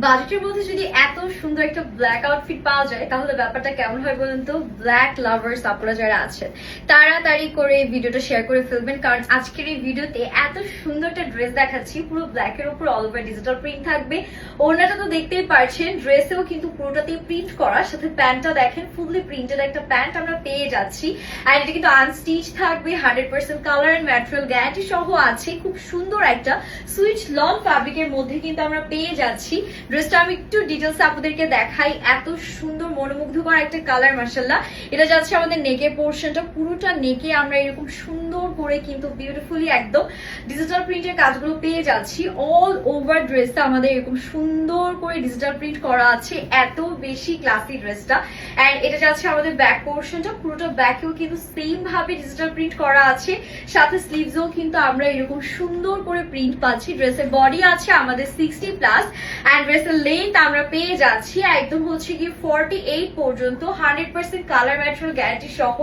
বাজেটের মধ্যে যদি এত সুন্দর একটা ব্ল্যাক আউটফিট পাওয়া যায়, তাহলে ব্যাপারটা কেমন হয় বলুন তো? ব্ল্যাক লাভার্স আপনারা যারা আছেন, তাড়াতাড়ি করে ভিডিওটা শেয়ার করে ফেলবেন। কারণ আজকের এই ভিডিওতে এত সুন্দর একটা ড্রেস দেখাচ্ছি। পুরো ব্ল্যাক এর উপর অল ওভার ডিজিটাল প্রিন্ট থাকবে। ওনাটা তো দেখতেই পারছেন ড্রেসেও কিন্তু পুরোটাতেই প্রিন্ট করা। সাথে প্যান্টটা দেখেন ফুললি প্রিন্টেড একটা প্যান্ট আমরা পেয়ে যাচ্ছি। আর এটা কিন্তু আনস্টিচ থাকবে hundred percent colour and material guarantee সহ আছে। খুব সুন্দর একটা সুইচ লং ফ্যাব্রিকের মধ্যে কিন্তু আমরা পেয়ে যাচ্ছি। ড্রেসটা আমি একটু ডিটেলস আপনাদেরকে দেখাই। এত সুন্দর, মনোমুগ্ধকর একটা কালার মার্শাল্লাহ এটা যাচ্ছে আমাদের নেকের পোর্শনটা পুরোটা নেকে আমরা এরকম সুন্দর করে কিন্তু বিউটিফুলি একদম ডিজিটাল প্রিন্টের কাজগুলো পেয়ে যাচ্ছি। অল ওভার ড্রেসটা আমাদের এরকম সুন্দর করে ডিজিটাল প্রিন্ট করা আছে। এত বেশি ক্লাসি ড্রেসটা এন্ড এটা যাচ্ছে আমাদের ব্যাক পোর্শনটা পুরোটা ব্যাকেও কিন্তু সেম ভাবে ডিজিটাল প্রিন্ট করা আছে। সাথে স্লিভসও কিন্তু আমরা এরকম সুন্দর করে প্রিন্ট পাচ্ছি। ড্রেসের বডি আছে আমাদের সিক্সটি প্লাস অ্যান্ড ড্রেসের লেন্থ আমরা পেয়ে যাচ্ছি। একদম হচ্ছে কি ফর্টি এইট পর্যন্ত hundred percent colour material guarantee সহ।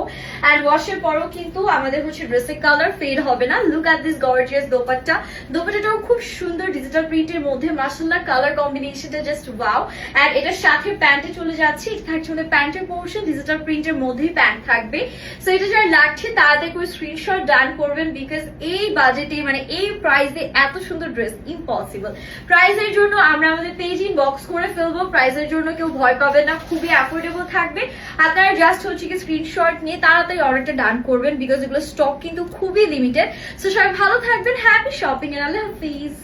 অ্যান্ড ওয়াশের পরও কিন্তু আমাদের হচ্ছে ড্রেসের কালার ফেড হবে না। Look at this gorgeous dupatta. দোপাট্টাটাও খুব সুন্দর ডিজিটাল প্রিন্টের মধ্যে। মাসাল্লাহ কালার কম্বিনেশনটা জাস্ট ওয়াও অ্যান্ড এটার সাথে প্যান্টে চলে যাচ্ছে। এটা থাকছে আমাদের প্যান্টের পোর্শন ডিজিটাল প্রিন্টের মধ্যেই প্যান্ট থাকবে। সো এটা যারা লাগছে তাড়াতাড়ি করে স্ক্রিনশট ডান করবেন বিকজ এই বাজেটে মানে এই প্রাইসে এত সুন্দর ড্রেস ইম্পসিবল প্রাইসের জন্য আমরা আমাদের পেজ বক্স করে ফেলব। প্রাইসের জন্য কেউ ভয় পাবে না, খুবই অ্যাফোর্ডেবল থাকবে। আপনারা জাস্ট হচ্ছে কি স্ক্রিনশট নিয়ে তাড়াতাড়ি অর্ডারটা ডান করবেন বিকজ এগুলো স্টক কিন্তু খুবই লিমিটেড সো সবাই ভালো থাকবেন হ্যাপি শপিং এন্ড আল্লাহ হাফিজ